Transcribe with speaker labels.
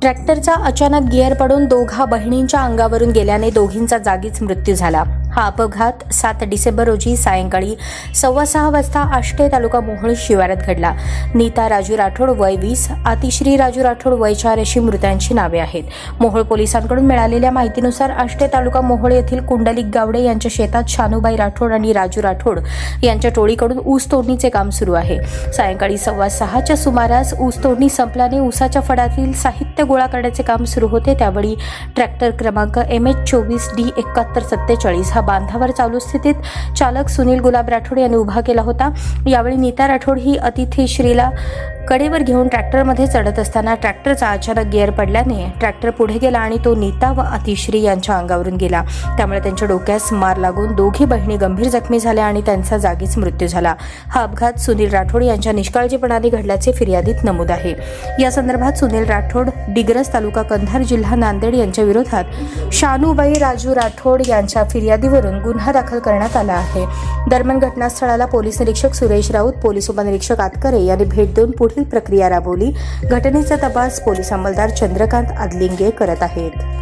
Speaker 1: ट्रॅक्टरचा अचानक गिअर पडून दोघा बहिणींच्या अंगावरून गेल्याने दोघींचा जागीच मृत्यू झाला. हा अपघात सात डिसेंबर रोजी सायंकाळी सव्वा सहा वाजता आष्टे तालुका मोहोळ शिवारात घडला. नीता राजू राठोड वय वीस आतिश्री राजू राठोड वय चार अशी मृतांची नावे आहेत. मोहोळ पोलिसांकडून मिळालेल्या माहितीनुसार आष्टे तालुका मोहोळ येथील कुंडलिक गावडे यांच्या शेतात शानूबाई राठोड आणि राजू राठोड यांच्या टोळीकडून ऊस तोडणीचे काम सुरू आहे. सायंकाळी सव्वा सहाच्या सुमारास ऊस तोडणी संपल्याने ऊसाच्या फडातील साहित्य गोळा करण्याचे काम सुरू होते. त्यावेळी ट्रॅक्टर क्रमांक एम एच चोवीस डी एकाहत्तर सत्तेचाळीस हा बांधावर चालू स्थितीत चालक सुनील गुलाब राठोड यांनी उभा केला होता. यावेळी नीता राठोड ही अतिथी श्रीला कडेवर घेऊन ट्रॅक्टरमध्ये चढत असताना ट्रॅक्टरचा अचानक गिअर पडल्याने ट्रॅक्टर पुढे गेला आणि तो नीता व अतिश्री यांच्या अंगावरून गेला. त्यामुळे त्यांच्या डोक्यास मार लागून दोघी बहिणी गंभीर जखमी झाल्या आणि त्यांचा जागीच मृत्यू झाला. हा अपघात सुनील राठोड यांच्या निष्काळजीपणाने घडल्याचे फिर्यादीत नमूद आहे. या संदर्भात सुनील राठोड डिग्रस तालुका कंधार जिल्हा नांदेड यांच्या विरोधात शानूबाई राजू राठोड यांच्या फिर्यादीवरून गुन्हा दाखल करण्यात आला आहे. दरम्यान घटनास्थळाला पोलीस निरीक्षक सुरेश राऊत पोलीस उपनिरीक्षक आतकरे यांनी भेट देऊन प्रक्रिया राबवली. घटनेचा तपास पोलीस अंमलदार चंद्रकांत आदलिंगे करत आहेत.